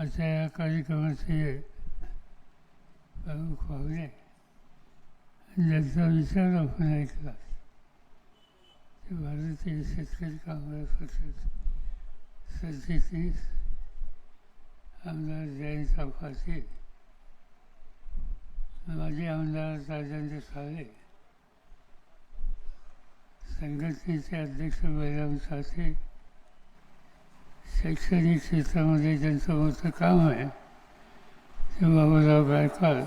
अशा या कार्यक्रमाचे प्रमुख पाहुणे ज्यांचा विचार आपण ऐकला. भारतीय शेतकरी कामगार आमदार जयंत फासे माजी आमदार राजेंद्र साळे संघटनेचे अध्यक्ष बैराम सासे शैक्षणिक क्षेत्रामध्ये ज्यांचं मोठं काम आहे. ते बाबूराव गायकवाड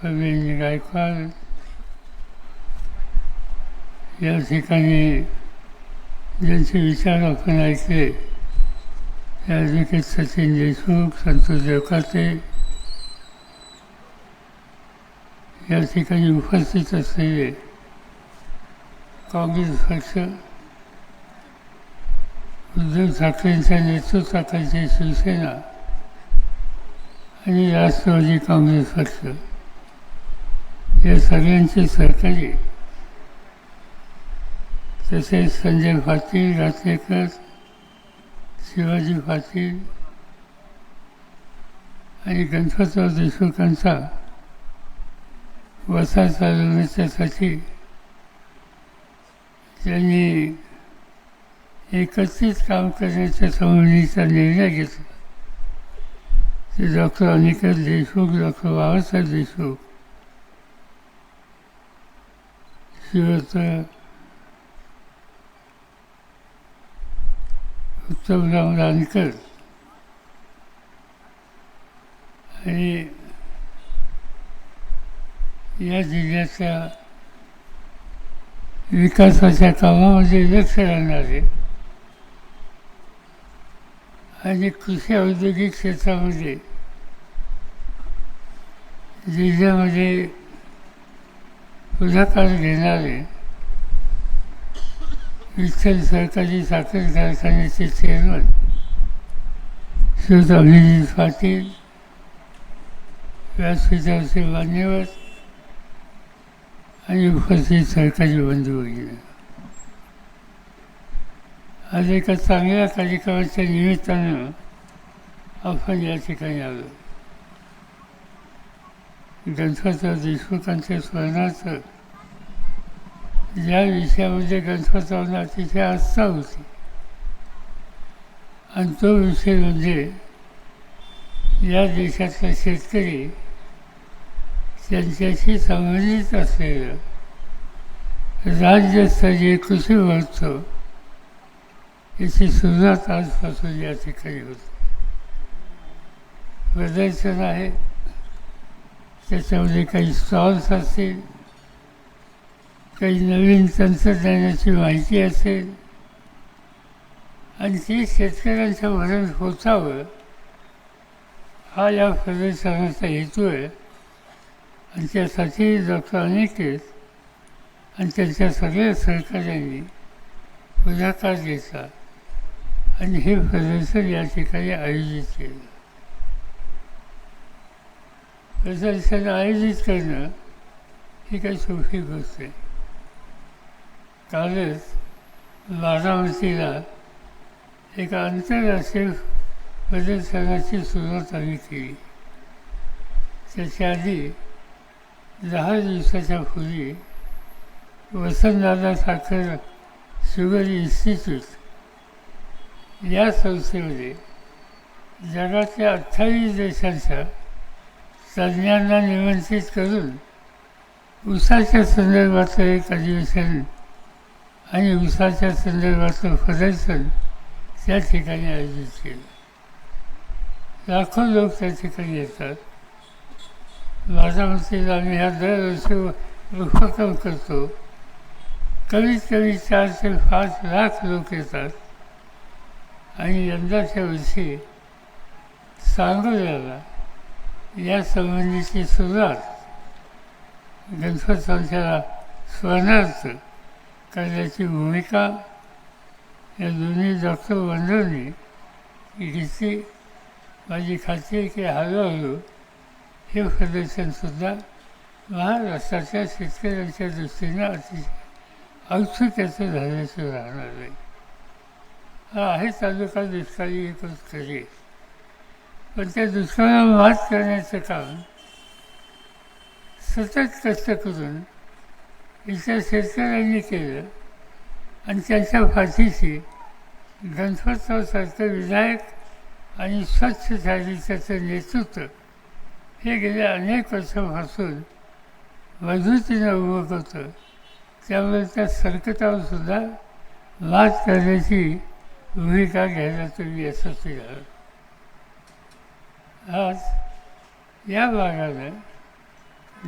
प्रवीण गायकवाड या ठिकाणी ज्यांचे विचार आपण ऐकले ते ॲडव्होकेट सचिन देशमुख संतोष देवकाते या ठिकाणी उपस्थित असलेले काँग्रेस पक्ष उद्धव ठाकरेंच्या नेतृत्वाखालची शिवसेना आणि राष्ट्रवादी काँग्रेस पक्ष या सगळ्यांची सहकारी तसेच संजय पाटील रात्रेकर शिवाजी पाटील आणि गणपतराव देशमुखांचा वसा चालवण्याच्यासाठी त्यांनी एकत्रित काम करण्याच्या संबंधीचा निर्णय घेतला ते डॉक्टर अनिकेत देशमुख डॉक्टर बाबासाहेब देशमुख श्रीयुत उत्तमराव रानकर आणि या जिल्ह्याच्या विकासाच्या कामामध्ये लक्ष राहणारे आणि कृषी औद्योगिक क्षेत्रामध्ये जिल्ह्यामध्ये पुढाकार घेणारे विठ्ठल सहकारी साखर कारखान्याचे चेअरमन श्रीयुत अभिजित पाटील व्यासपीठावरचे मान्यवर आणि उपस्थित सरकारी बंधू वगैरे. आज एका चांगल्या कार्यक्रमाच्या निमित्तानं आपण या ठिकाणी आलो. गणपतराव देशमुखांच्या स्मरणार्थ ज्या विषयामध्ये गणपतरावांना अतिशय आस्था होती. आणि तो विषय म्हणजे या देशातला शेतकरी त्यांच्याशी संबंधित असलेलं राज्यस्तरीय कृषी महोत्सव. याची सुरुवात आजपासून या ठिकाणी होते प्रदर्शन आहे त्याच्यामध्ये काही स्टॉल्स असतील काही नवीन तंत्रज्ञानाची माहिती असेल आणि ते शेतकऱ्यांच्या भरण पोचावं हा या प्रदर्शनाचा हेतू आहे आणि त्यासाठी डॉक्टर अनिकेत आणि त्यांच्या सगळ्या सहकार्यांनी पुढाकार घेतला आणि हे प्रदर्शन या ठिकाणी आयोजित केलं. प्रदर्शन आयोजित करणं ही काही सोपी गोष्ट आहे. कालच बारामतीला एका आंतरराष्ट्रीय प्रदर्शनाची सुरुवात आम्ही केली. त्याच्या आधी दहा दिवसाच्या पूर्वी वसंतदादा साखर शुगर इन्स्टिट्यूट या संस्थेमध्ये जगातल्या अठ्ठावीस देशांच्या तज्ज्ञांना निमंत्रित करून उसाच्या संदर्भातलं एक अधिवेशन आणि उसाच्या संदर्भातलं प्रदर्शन त्या ठिकाणी आयोजित केलं. लाखो लोक त्या ठिकाणी येतात. माझ्या बारामतीला आम्ही ह्या दरवर्षी उपक्रम करतो. कमीत कमी चार ते पाच लाख लोक येतात. आणि यंदाच्या वर्षी सांगोल्याला या संबंधीची सुरुवात गणपतरावच्या स्मरणार्थ करण्याची भूमिका या दोन्ही डॉक्टर बंधूंनी घेतली. माझी खात्री आहे की हळूहळू हे प्रदर्शनसुद्धा महाराष्ट्राच्या शेतकऱ्यांच्या दृष्टीनं अतिशय औत्सुक्याचं झाल्याचं राहणार आहे. आहे तालुका दुष्काळी एकच खरी पण त्या दुष्काळावर मात करण्याचं काम सतत कष्ट करून इतर शेतकऱ्यांनी केलं आणि त्यांच्या फाशीशी गणपतरावसारखं विधायक आणि स्वच्छ त्याचं नेतृत्व हे गेल्या अनेक वर्षापासून मजबूतीनं उभं करतं. त्यामुळे त्या संकटावर सुद्धा मात करण्याची भूमिका घ्यायला तुम्ही यशस्वी आहात आज या भागाला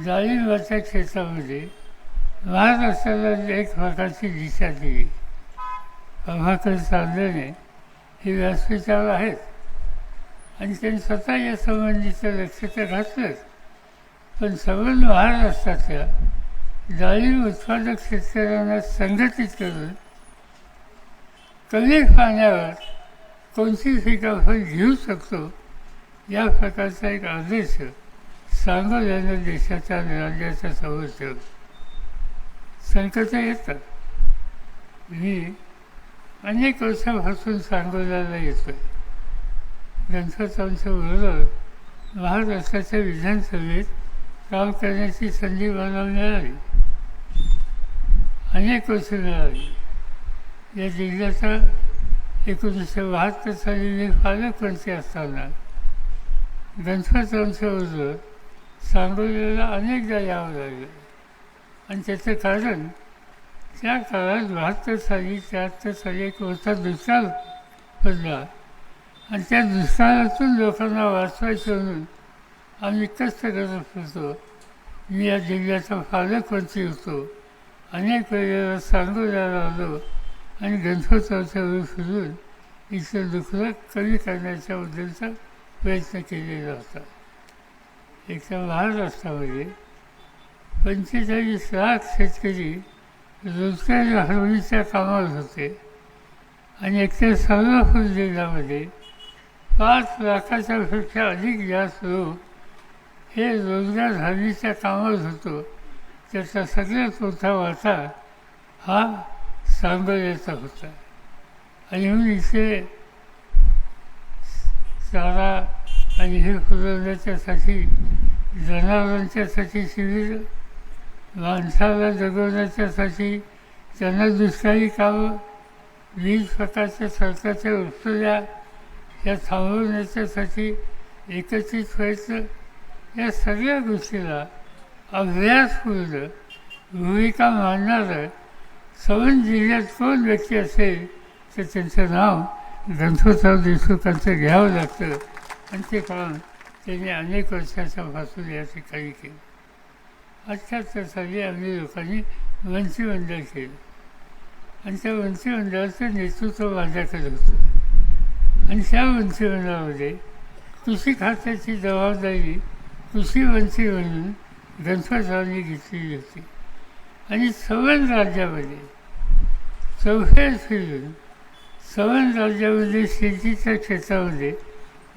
डाळिंबाच्या क्षेत्रामध्ये महाराष्ट्राला एक प्रकारची दिशा दिली. प्रभाकर चांदणे हे व्यासपीठावर आहेत. आणि त्यांनी स्वतः या संबंधीचं लक्ष तर घातलंच. पण संबंध महाराष्ट्राच्या डाळिंब उत्पादक शेतकऱ्यांना संघटित करून कमी खाण्यावर कोणती पिकं आपण घेऊ शकतो? या प्रकारचा एक आदेश सांगोल्यानं देशाच्या राज्याच्या समोर ठेवला संकट येतात. मी अनेक वर्षापासून सांगोल्याला येतो आहे बरोबर महाराष्ट्राच्या विधानसभेत काम करण्याची संधी मला मिळाली अनेक वर्ष मिळाली. या जिल्ह्याचा एकोणीसशे बहात्तर साली मी पालकमंत्री असताना गणपतांच्या सांगोलीला अनेकदा यावं लागलं. आणि त्याचं कारण त्या काळात बहात्तर साली त्र्याहत्तर साली एक मोठा दुष्काळ पडला. आणि त्या दुष्काळातून लोकांना वाचवायचं म्हणून आम्ही कष्ट करत होतो. मी या जिल्ह्याचा पालकमंत्री होतो. अनेक वेळेला सांगोल्याला आलो आणि गणपतरावच्या वेळी फिरून इथं दुःखला कमी करण्याच्याबद्दलचा प्रयत्न केलेला होता. एका महाराष्ट्रामध्ये म्हणजे पंचेचाळीस लाख शेतकरी रोजगार हरवणीच्या कामावर होते आणि एकतर सोलापूर जिल्ह्यामध्ये पाच लाखाच्यापेक्षा अधिक जास्त लोक हे रोजगार हरवणीच्या कामावर होतो. त्याचा सगळ्यात मोठा वाटा हा सांगोल्याचा होता. आणि म्हणून इथे चारा आणि हे फुलवण्याच्यासाठी जनावरांच्यासाठी शिबिर माणसाला जगवण्याच्यासाठी त्यांना दुसऱ्याही कामं वीज प्रकारच्या सरकारच्या वस्तूल्या या थांबवण्याच्यासाठी एकत्रित व्हायचं या सगळ्या गोष्टीला अभ्यासपूर्ण भूमिका मांडणारं सवन जिल्ह्यात कोण व्यक्ती असेल तर त्यांचं नाव ग्रंथोत्सव देशमुखांचं घ्यावं लागतं. आणि ते काम त्यांनी अनेक वर्षाच्यापासून या ठिकाणी केलं. अठ्ठ्याहत्तर साली आम्ही लोकांनी मंत्रिमंडळ केलं. आणि त्या मंत्रिमंडळाचं नेतृत्व माझ्याकडे होतं. आणि त्या मंत्रिमंडळामध्ये कृषी खात्याची जबाबदारी कृषी मंत्री म्हणून ग्रंथोत्सवांनी घेतलेली होती. आणि सवन राज्यामध्ये चौफेर फिरून सवन राज्यामध्ये शेतीच्या क्षेत्रामध्ये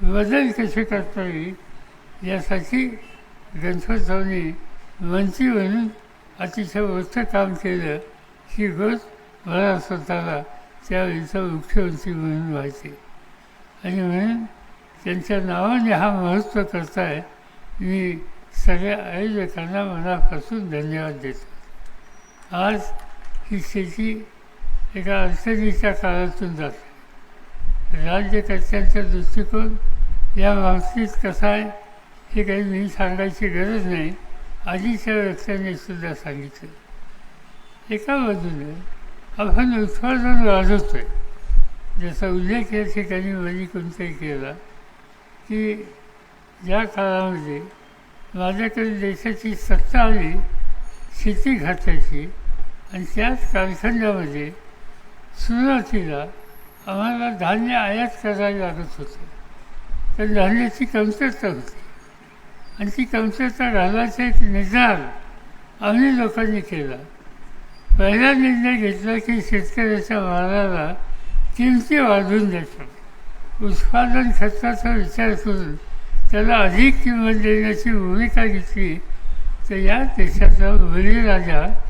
बदल कसे करता येईल यासाठी ग्रंथोत्सवाने मंत्री म्हणून अतिशय मोठं काम केलं ही गोष्ट मला स्वतःला त्यावेळीचा मुख्यमंत्री म्हणून व्हायचे आणि म्हणून त्यांच्या नावाने हा महत्त्व करताय मी सगळ्या आयोजकांना मनापासून धन्यवाद देतो. आज ही शेती एका अडचणीच्या काळातून जाते. राज्यकर्त्यांचा दृष्टिकोन या बाबतीत कसा आहे हे काही मी सांगायची गरज नाही आधीच्या व्यक्तींनी सुद्धा सांगितलं. एका बाजूने आपण उत्पादन वाढवतो आहे ज्याचा उल्लेख या ठिकाणी मनी कोणताही केला की ज्या काळामध्ये माझ्याकडे देशाची सत्ता आली शेती खात्याची आणि त्याच कालखंडामध्ये सुरुवातीला आम्हाला धान्य आयात करायला लागत होतं. तर धान्याची कमतरता होती. आणि ती कमतरता राहण्याचा एक निर्धार आम्ही लोकांनी केला. पहिला निर्णय घेतला की शेतकऱ्याच्या मालाला किमती वाढवून द्यायच्या उत्पादन खर्चाचा विचार करून त्याला अधिक किंमत देण्याची भूमिका घेतली. तर या देशाचा बळीराजा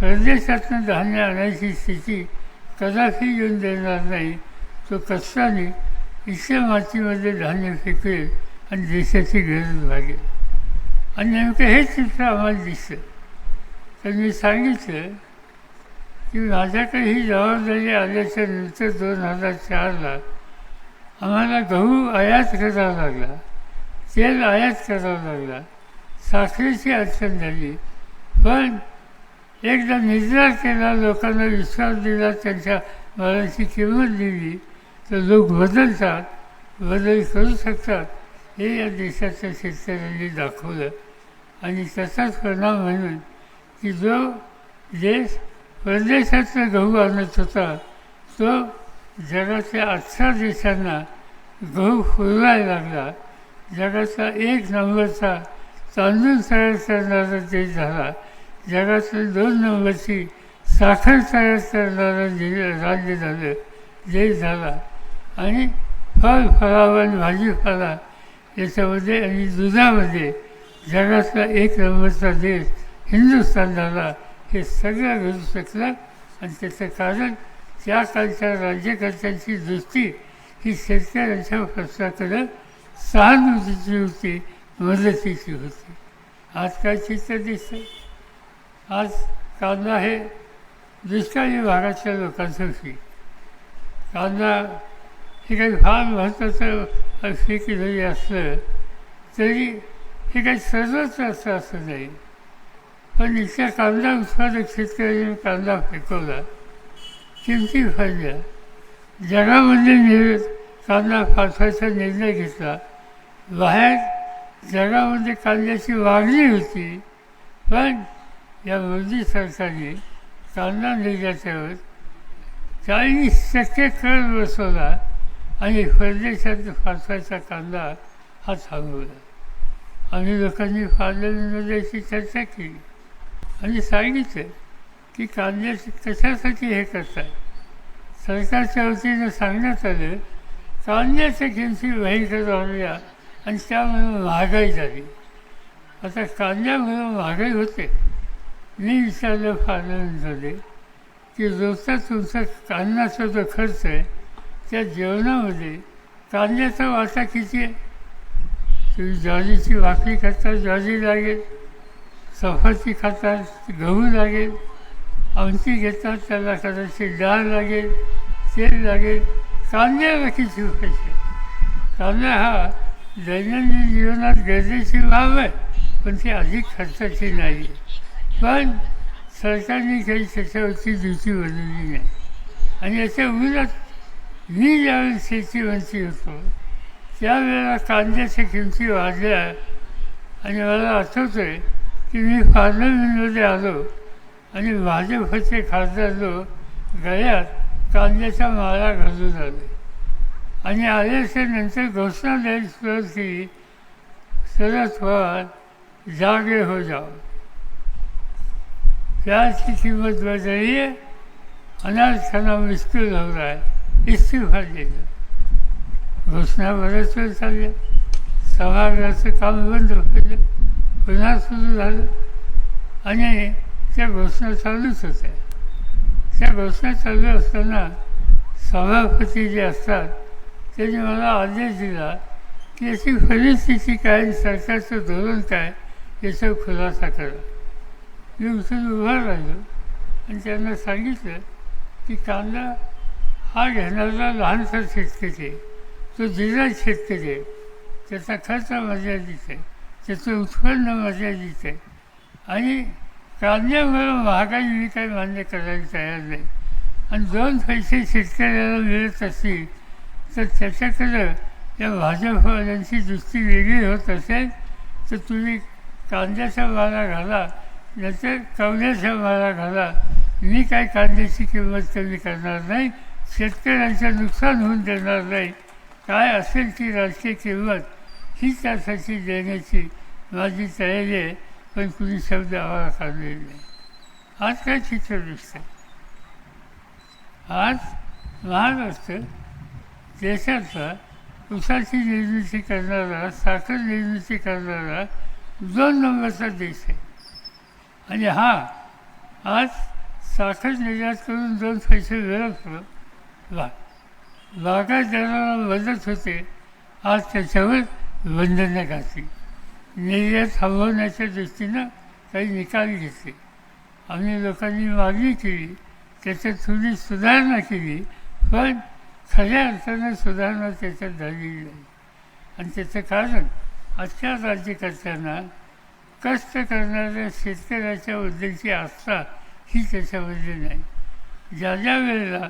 परदेशातून धान्य आणायची स्थिती कदापि येऊन देणार नाही. तो कष्टाने इथल्या मातीमध्ये धान्य फेकेल आणि देशाची गरज भागेल. आणि नेमकं हेच चित्र आम्हाला दिसतं. तर मी सांगितलं की माझ्याकडे ही जबाबदारी आल्याच्यानंतर दोन हजार चारला आम्हाला गहू आयात करावा लागला तेल आयात करावं लागला. साखरेची अडचण झाली पण एकदा निर्धार केला लोकांना विश्वास दिला त्यांच्या मालाची किंमत दिली तर लोक बदलतात बदल करू शकतात हे या देशाच्या शेतकऱ्यांनी दाखवलं. आणि त्याचाच परिणाम म्हणून की जो देश परदेशातला गहू आणत होता तो जगाच्या अठरा देशांना गहू फुलवायला लागला. जगाचा एक नंबरचा तांदूळ तयार करणारा देश झाला. जगातील दोन नंबरची साखर तयार करणारा राज्य झालं देश झाला आणि फळ फळावर भाजीपाला याच्यामध्ये आणि दुधामध्ये जगातला एक नंबरचा देश हिंदुस्थान झाला हे सगळं घडू शकलं. आणि त्याचं कारण त्या कालच्या राज्यकर्त्यांची दृष्टी ही शेतकऱ्यांच्या प्रश्नाकडे सहानुभूतीची होती मदतीची होती. आजकालची तर चित्र दिसतं आज कांदा हे दुष्काळी भागातल्या लोकांसाठी. कांदा हे काही फार महत्त्वाचं पीक जरी असलं तरी हे काही सर्वच असं असं नाही. पण इथल्या कांदा उत्पादक शेतकऱ्यांनी कांदा फेकवला किमती फाडल्या जगामध्ये निर् कांदा पाठवायचा निर्णय घेतला. बाहेर जगामध्ये कांद्याची मागणी होती पण या मोदी सरकारने कांदा निर्यातीवर चाळीस टक्के कर बसवला आणि परदेशात फासायचा कांदा हा थांबवला आणि लोकांनी फाळल्याची चर्चा केली. आणि सांगितलं की कांद्याची कशासाठी हे करतात सरकारच्या वतीनं सांगण्यात आलं कांद्याच्या किमती भयंकर वाढल्या आणि त्यामुळे महागाई झाली. आता कांद्यामुळे महागाई होते. मी विचारलं फार्मरमध्ये की रोजचा तुमचा कांद्याचा जो खर्च आहे त्या जेवणामध्ये कांद्याचा वाटा किती आहे? तुम्ही ज्वारीची भाकरी खाता ज्वारी लागेल चपाती खातात गहू लागेल आमटी घेतात त्याला कदाचित डाळ लागेल तेल लागेल. कांद्याला किती पैसे? कांदा हा दैनंदिन जीवनात गरजेची बाब आहे पण ती अधिक खर्चाची नाही आहे. पण सरकारने काही त्याच्यावरची ड्युटी बनवली नाही. आणि याच्या उलट मी ज्यावेळेस शेतीवरती होतो त्यावेळेला कांद्याच्या किमती वाढल्या. आणि मला आठवतं आहे की मी पार्लमेंटमध्ये आलो आणि भाजपचे खासदार लोक गळ्यात कांद्याचा माळा घालून आले. आणि आल्याच्यानंतर घोषणा द्यायची सुरुवात केली शरद पवार जागे हो जाओ. प्याज की कीमत बढ़ रही है अनाज खाना मुश्किल हो रहा है इस्तीफा देना घोषणा बऱ्याच वेळ चालल्या सभागृहाचं काम बंद केलं पुन्हा सुरू झालं। आणि त्या घोषणा चालूच होत्या त्या घोषणा चालू असताना सभापती जे असतात त्यांनी मला आदेश दिला की याची परिस्थिती काय सरकारचं धोरण काय याचा खुलासा करा. मी उठून उभं राहिलो. आणि त्यांना सांगितलं की कांदा हा घेणारा लहानसा शेतकरी आहे. तो जिरा शेतकरी आहे. त्याचा खर्च मर्यादित आहे. त्याचं उत्पन्न मर्यादित आहे. आणि कांद्यामुळे महागाई मी काही मान्य करायला तयार नाही. आणि दोन पैसे शेतकऱ्याला मिळत असतील तर त्याच्याकडं या भाजपवाल्यांची दृष्टी वेगळी होत असेल तर तुम्ही कांद्याचा माला घाला. नंतर कवल्याचा माला घाला मी काय कांद्याची किंमत कमी करणार नाही शेतकऱ्यांचं नुकसान होऊन देणार नाही. काय असेल ती राजकीय किंमत ही त्यासाठी देण्याची माझी तयारी आहे पण कुणी शब्द आम्हाला काढलेले नाही आज काय चित्र दिसतं आज महाराष्ट्र देशाचा उसाची निर्मिती करणारा साखर निर्मिती करणारा दोन नंबरचा देश आहे. आणि हा आज साखर निर्यात करून दोन पैसे मिळवतो वा बागायतदाराला मदत होते. आज त्याच्यावर बंधनं घातली. निर्यात थांबवण्याच्या दृष्टीनं काही निकाल घेतले. आम्ही लोकांनी मागणी केली. त्याच्यात थोडी सुधारणा केली. पण खऱ्या अर्थानं सुधारणा त्याच्यात झालेली नाही. आणि त्याचं कारण आजच्या राज्यकर्त्यांना कष्ट करणाऱ्या शेतकऱ्याच्या बद्दलची आस्था ही त्याच्यामध्ये नाही. ज्या ज्या वेळेला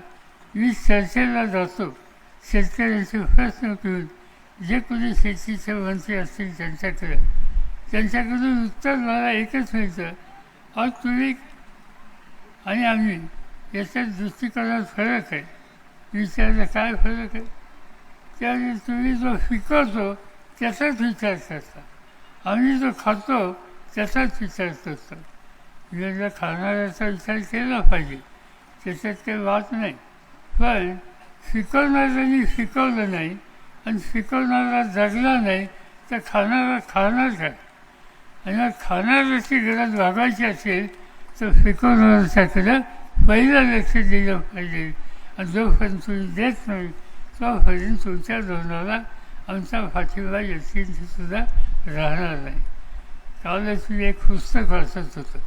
मी चर्चेला जातो शेतकऱ्यांचे प्रश्न घेऊन जे कोणी शेतीचे मंत्री असतील त्यांच्याकडे त्यांच्याकडून उत्तर मला एकच मिळतं. आज तुम्ही आणि आम्ही याच्या दृष्टिकोनात फरक आहे. विचारलं काय फरक आहे? त्यावेळी तुम्ही जो पिकवतो त्याचाच विचार करता. आम्ही जो खातो त्याचाच विचार करतो म्हणजे खाणाऱ्याचा विचार केला पाहिजे त्याच्यात काही वाद नाही. पण शिकवणाऱ्यांनी शिकवलं नाही आणि शिकवणारा जगला नाही तर खाणारा खाणार काय? आणि खाणाऱ्याची गरज भागायची असेल तर शिकवणाऱ्याच्याकडं पहिलं लक्ष दिलं पाहिजे. आणि जोपर्यंत तुम्ही देत नाही तोपर्यंत तुमच्या धोरणाला आमचा पाठिंबा सुद्धा राहणार नाही. त्यावेळेस मी एक पुस्तक वाचत होतं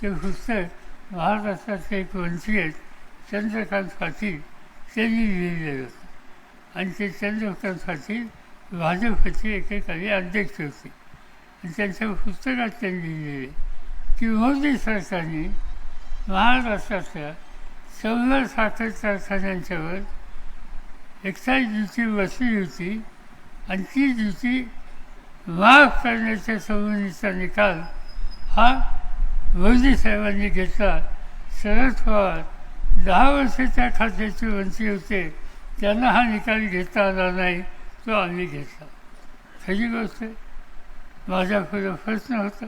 ते पुस्तक महाराष्ट्राचे एक मंत्री आहेत चंद्रकांत पाटील त्यांनी लिहिलेलं होतं. आणि ते चंद्रकांत पाटील भाजपचे एकेकाळी अध्यक्ष होते. आणि त्यांच्या पुस्तकात त्यांनी लिहिलेले की मोदी सरकारने महाराष्ट्रातल्या शंभर साखर कारखान्यांच्यावर एक्साईज ड्युटी बसली होती आणि ती ड्युटी माफ करण्याच्या सवयीचा निकाल हा मोदी साहेबांनी घेतला. शरद पवार दहा त्या खात्याचे मंत्री होते. त्यांना हा निकाल घेता आला नाही तो आम्ही घेतला. खरी गोष्ट माझा पुढं पुढे प्रश्न होता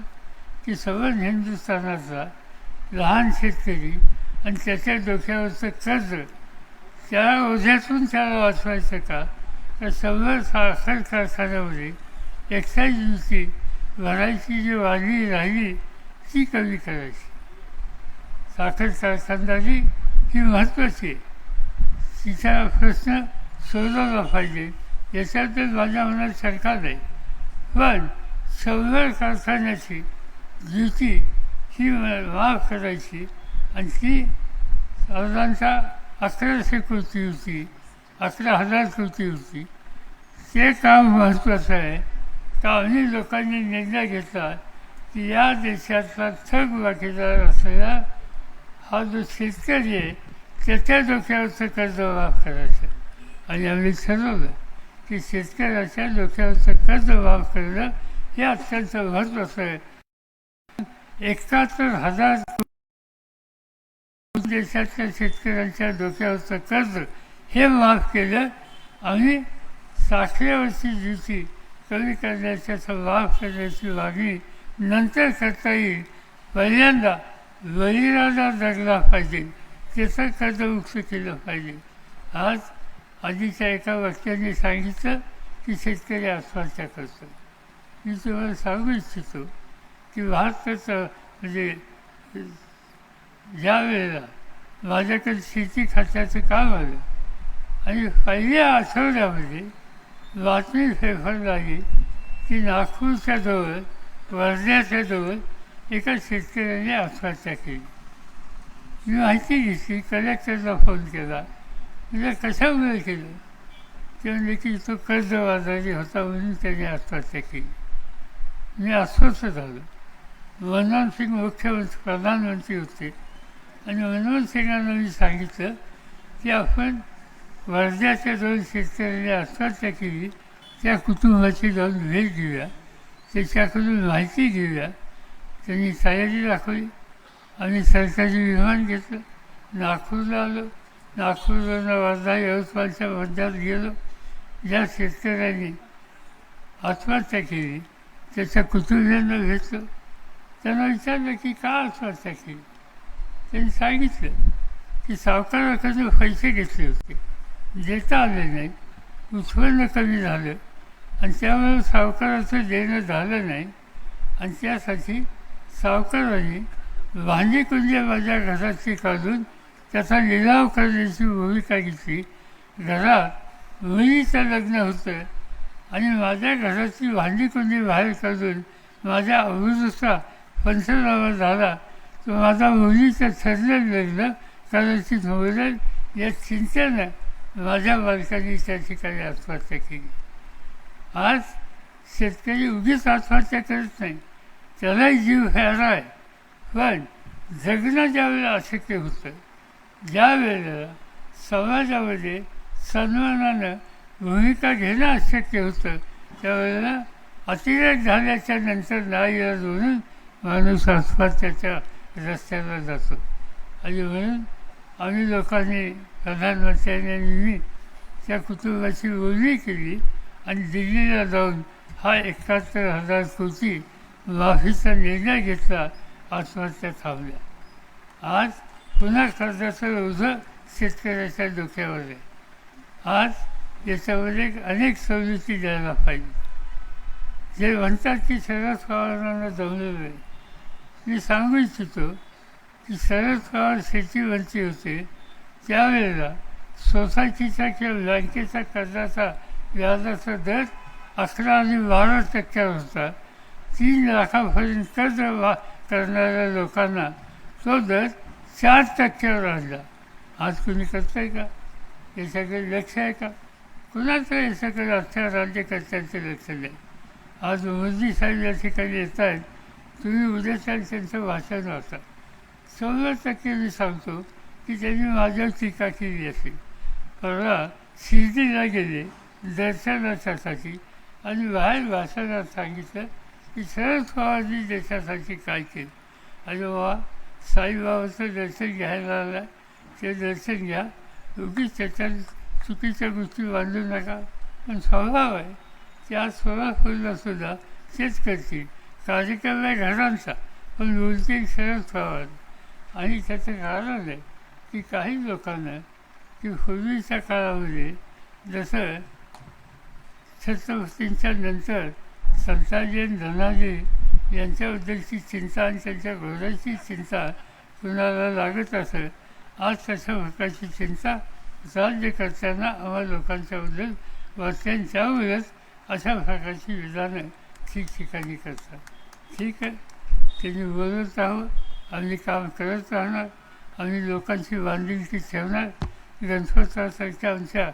की सबंध हिंदुस्थानाचा लहान शेतकरी आणि त्याच्या डोक्यावरचं कर्ज त्या ओझ्यातून त्याला वाचवायचं का? तर शंभर साखर कारखान्यामध्ये एक्साईज ड्युटी भरायची जी वाढली राहिली ती कमी करायची. साखर कारखानदारी ही महत्त्वाची आहे. तिचा प्रश्न सोडवला पाहिजे याच्याबद्दल माझ्या मनात शंका नाही. पण शंभर कारखान्याची ड्युटी ही माफ करायची. आणि ती साधारणतः अकराशे कोटी होती अकरा हजार कोटी होती. ते काम महत्त्वाचं आहे. तर आम्ही लोकांनी निर्णय घेतला की या देशातला थग बाकीदार असलेला हा जो शेतकरी आहे त्याच्या डोक्यावरचं कर्ज माफ करायचं. आणि आम्ही ठरवलं की शेतकऱ्याच्या डोक्यावरचं कर्ज माफ करणं हे अत्यंत महत्त्वाचं आहे. एकाहत्तर हजार देशातल्या शेतकऱ्यांच्या डोक्यावरचं कर्ज हे माफ केलं आणि वर्षी ड्युटी कमी करण्याच्या माफ करण्याची मागणी नंतर करता येईल पहिल्यांदा बळीराजा जगला पाहिजे त्याचं कर्ज मुक्त केलं पाहिजे. आज आधीच्या एका वक्त्याने सांगितलं की शेतकरी आत्महत्या करतो. मी तुम्हाला सांगू इच्छितो की भारताचं म्हणजे ज्या वेळेला माझ्याकडे शेती खात्याचं काम आलं आणि पहिल्या आठवड्यामध्ये बातमी फेफर झाली की नागपूरच्या जवळ वर्ध्याच्या जवळ एका शेतकऱ्याने आत्महत्या केली. मी माहिती घेतली कलेक्टरला फोन केला. म्हणजे कशामुळे केलं? ते म्हणजे की तो कर्जबाजारी होता म्हणून त्याने आत्महत्या केली. मी अस्वस्थ झालो. मनमोहन सिंग मुख्यमंत्री प्रधानमंत्री होते. आणि मनमोहन सिंगांना मी सांगितलं की आपण वर्ध्याच्या दोन शेतकऱ्यांनी आत्महत्या केली. त्या कुटुंबाची जाऊन भेट घेऊया. त्याच्याकडून माहिती घेऊया. त्यांनी तयारी दाखवली आम्ही सरकारी विमान घेतलं. नागपूरला आलो नागपूरवरून वर्धा यवतमाळच्या मध्यात गेलो. ज्या शेतकऱ्यांनी आत्महत्या केली त्याच्या कुटुंबियांना भेटलो त्यांना विचारलं की का आत्महत्या केली? त्यांनी सांगितलं की सावकाराकडून पैसे घेतले होते. देता आले नाही. उत्पन्न कमी झालं. आणि त्यामुळे सावकाराचं देणं झालं नाही. आणि त्यासाठी सावकाराने भांडी कुंजे माझ्या घराची काढून त्याचा लिलाव करण्याची भूमिका घेतली. घरात मुलीचं लग्न होतं. आणि माझ्या घराची भांडी कुंडी बाहेर काढून माझ्या अवृत्ता पंचनामा झाला. तर माझा मुलीचं ठरलेलं लग्न करायची नवरेल या चिंतेनं माझ्या मालकांनी त्या ठिकाणी आत्महत्या केली. आज शेतकरी उगीच आत्महत्या करत नाही. त्यालाही जीव ह्यारा आहे. पण जगणं ज्यावेळेला अशक्य होतं ज्या वेळेला समाजामध्ये सन्मानानं भूमिका घेणं अशक्य होतं त्यावेळेला अतिरेक झाल्याच्यानंतर नाईलाज म्हणून माणूस आत्महत्याच्या रस्त्याला जातो. आणि म्हणून आम्ही लोकांनी प्रधानमंत्र्यांनी त्या कुटुंबाची बोलणी केली आणि दिल्लीला जाऊन हा एकाहत्तर हजार कोटी माफीचा निर्णय घेतला आत्महत्या थांबल्या. आज पुन्हा कर्जाचं ओझं शेतकऱ्याच्या डोक्यावर आहे. आज याच्यामध्ये अनेक सवलती द्यायला पाहिजे. जे म्हणतात की शरद पवारांना जमलेलं आहे मी सांगू इच्छितो की शरद पवार शेतीवरती होते. त्यावेळेला सोसायटीचा किंवा बँकेच्या कर्जाचा व्याजाचा दर अकरा आणि बारा टक्क्यावर होता. तीन लाखापर्यंत कर्ज वा करणाऱ्या लोकांना तो दर चार टक्क्यावर आणला आज कुणी करतंय आहे का याच्याकडे लक्ष आहे का? कुणाचं याच्याकडे अठरा राज्यकर्त्यांचं लक्ष नाही? आज मोदी साहेब या ठिकाणी येत आहेत. तुम्ही उद्याच्या त्यांचं भाषण होता सव्वा टक्के मी सांगतो की त्यांनी माझ्यावर टीका केली असेल. परवा शिर्डीला गेले दर्शनाच्यासाठी आणि बाहेर भाषणात सांगितलं की शरद पवारांनी देशासाठी काय केलं? आणि बाबा साईबाबाचं दर्शन घ्यायला आलं. ते दर्शन घ्या. उगीच त्याच्यात चुकीच्या गोष्टी बांधू नका. पण स्वभाव आहे. त्या आज सोलापूरला सुद्धा तेच करतील. कार्यक्रम आहे घरांचा. पण बोलतील शरद पवार. आणि त्याचं कारण आहे की काही लोकांना की पूर्वीच्या काळामध्ये जसं छत्रपतींच्या नंतर संताजी आणि धनाजी यांच्याबद्दलची चिंता आणि त्यांच्या घोड्याची चिंता कुणाला लागत असेल आज तशा प्रकारची चिंता राज्यकर्त्यांना आम्हा लोकांच्याबद्दल वाटते त्यामुळेच अशा प्रकारची विधानं ठिकठिकाणी करतात. ठीक आहे? त्यांनी बोलत आहोत आम्ही काम करत राहणार. आम्ही लोकांची बांधिलकी ठेवणार ग्रंथोत्सवासारख्या आमच्या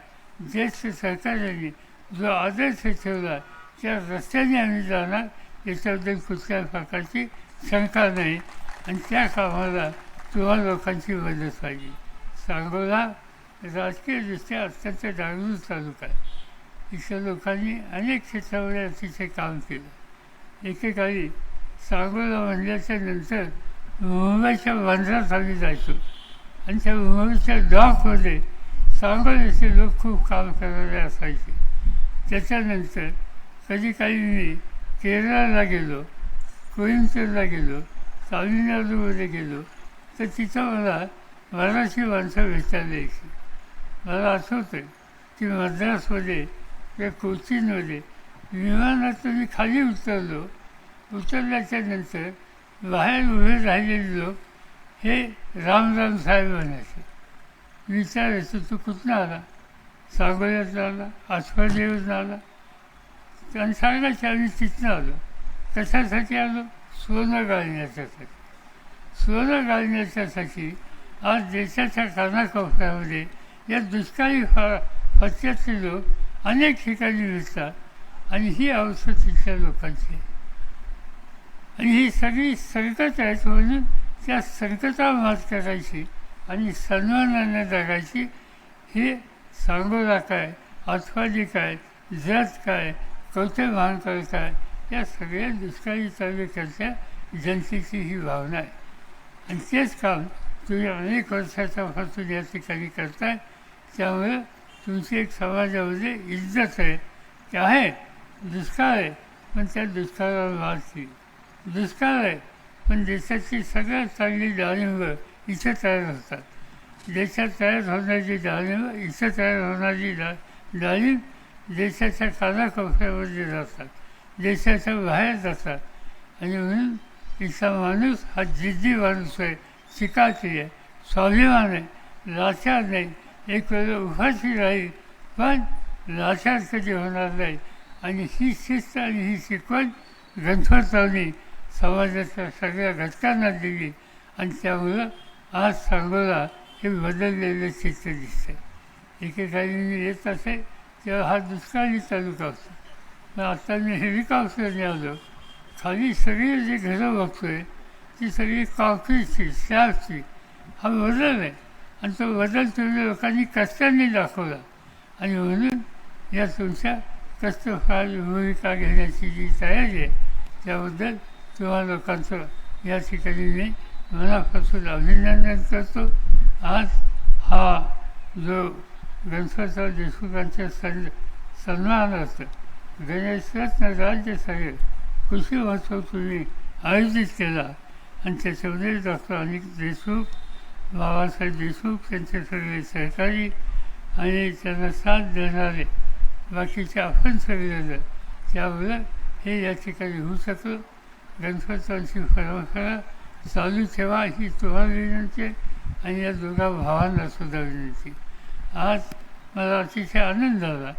ज्येष्ठ सरकारांनी जो आदर्श ठेवला त्या रस्त्याने आम्ही जाणार याच्याबद्दल कुठल्या प्रकारची शंका नाही. आणि त्या कामाला तुम्हा लोकांची मदत पाहिजे. सांगोला राजकीयदृष्ट्या अत्यंत जागृत तालुका आहे. इथल्या लोकांनी अनेक क्षेत्रामध्ये अतिशय काम केलं. एकेकाळी सांगोला म्हणल्याच्या नंतर मुंबईच्या बंदरात जायचो. आणि त्या मुंबईच्या डॉकमध्ये येथे लोक खूप काम करणारे असायचे. त्याच्यानंतर कधी काही मी केरळला गेलो कोइंबतूरला गेलो तामिळनाडूमध्ये गेलो तर तिथं मला मराठी माणसं भेटायला यायची. मला आठवतं की मद्रासमध्ये त्या कोचीनमध्ये विमानातून मी खाली उतरलो. उतरल्याच्या नंतर बाहेर उभे राहिलेले लोक हे रामराम साहेब म्हणायचे. विचारायचं तू कुठनं आला? सांगोल्यात आला आठवड्यावरून आला आणि सांगायचं आम्ही तिथनं आलो. कशासाठी आलो? सोनं गाळण्याच्यासाठी सोनं गाळण्याच्यासाठी आज देशाच्या कानाकोपऱ्यामध्ये या दुष्काळी फा फटक्यातले लोक अनेक ठिकाणी मिळतात आणि ही अवस्था तिथल्या लोकांची आहे. आणि ही सगळी संकट आहेत म्हणून त्या संकटावर मात करायची आणि सन्मानाने जगायची हे सांगोला काय आठवाडी काय जत काय कवठे भानकर काय या सगळ्या दुष्काळी तालुक्याच्या जनतेची ही भावना आहे. आणि तेच काम तुम्ही अनेक वर्षाच्यापासून या ठिकाणी करताय त्यामुळे तुमची एक समाजामध्ये इज्जत आहे ते आहे दुष्काळ आहे पण त्या दुष्काळावर मात केली दुष्काळ आहे. पण देशाची सगळ्यात चांगली डाळिंब इथं तयार होतात. देशात तयार होणारी डाळिंब इथं तयार होणारी डा डाळिंब देशाच्या कानाकोपऱ्यामध्ये जातात. देशाच्या बाहेर जातात. आणि म्हणून इथला माणूस हा जिद्दी माणूस आहे शिकाची आहे स्वाभिमान आहे लाचार नाही. एक वेळ उभाशी राहील पण लाचार कधी होणार नाही. आणि ही शिस्त आणि ही शिकवण ग्रंथोत्सवाने समाजाच्या सगळ्या घटकांना दिली. आणि त्यामुळं आज सांगोला हे बदललेलं चित्र दिसतंय. एकेकाळी येत असे तेव्हा हा दुष्काळी तालुका होता. मग आता मी हेलिकॉप्टरने आलो खाली सगळी जी घरं बघतोय ती सगळी कॉफीची स्लॅबची हा बदल आहे. आणि तो बदल तुम्ही लोकांनी कष्टाने दाखवला. आणि म्हणून या तुमच्या कष्टफळ भूमिका घेण्याची जी तयारी आहे त्याबद्दल किंवा लोकांचं या ठिकाणी मी मनापासून अभिनंदन करतो. आज हा जो गणपतराव देशमुखांच्या सन सन्मानार्थ गणेशरत्न राज्यसाहेब कृषी महोत्सव तुम्ही आयोजित केला. आणि त्याच्यामध्ये डॉक्टर अनिक देशमुख बाबासाहेब देशमुख त्यांचे सगळे सहकारी आणि त्यांना साथ देणारे बाकीचे आपण सगळेजण त्यामुळं हे या ठिकाणी होऊ शकलं. गणपतरावांची खरोखर चालू ठेवा ही तुम्हाला विनंती आणि या दोघा भावांना सुद्धा विनंती. आज मला अतिशय आनंद झाला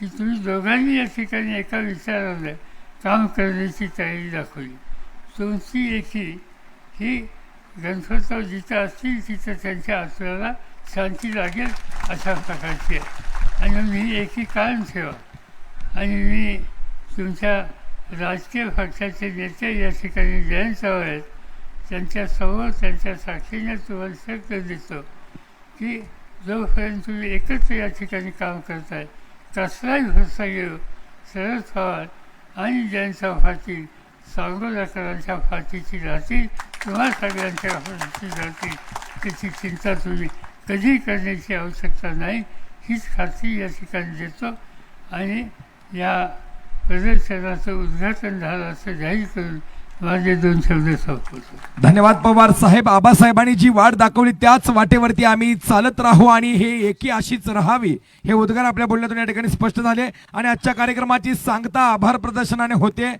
की तुम्ही दोघांनी या ठिकाणी एका विचाराने काम करण्याची तयारी दाखवली. तुमची एकी ही ग्रंथोत्सव जिथं असतील तिथं त्यांच्या आत्म्याला शांती लागेल अशा प्रकारची आहे. आणि मी एकी कायम ठेवा. आणि मी तुमच्या राजकीय पक्षाचे नेते या ठिकाणी जयंत आहेत. त्यांच्यासमोर त्यांच्या साक्षीने तुम्हाला शब्द देतो की जोपर्यंत तुम्ही एकत्र या ठिकाणी काम करताय कसलाही भरसा घेऊ शरद पवार आणि जयंतराव पाटील सांगोलाकरांच्या फाटीची राहतील तुम्हा सगळ्यांच्या फाटीची राहतील त्याची चिंता तुम्ही कधी करण्याची आवश्यकता नाही हीच खात्री या ठिकाणी देतो. आणि या प्रदर्शनाचं उद्घाटन झालं असं जाहीर करून माझे दोन शब्द संपवतो. धन्यवाद पवार साहेब आबासाहेबांनी जी वाट दाखवली त्याच वाटेवरती आम्ही चालत राहू आणि हे एकी अशीच राहावी. हे उद्गार आपल्या बोलण्यातून या ठिकाणी स्पष्ट झाले आणि आजच्या कार्यक्रमाची सांगता आभार प्रदर्शनाने होते.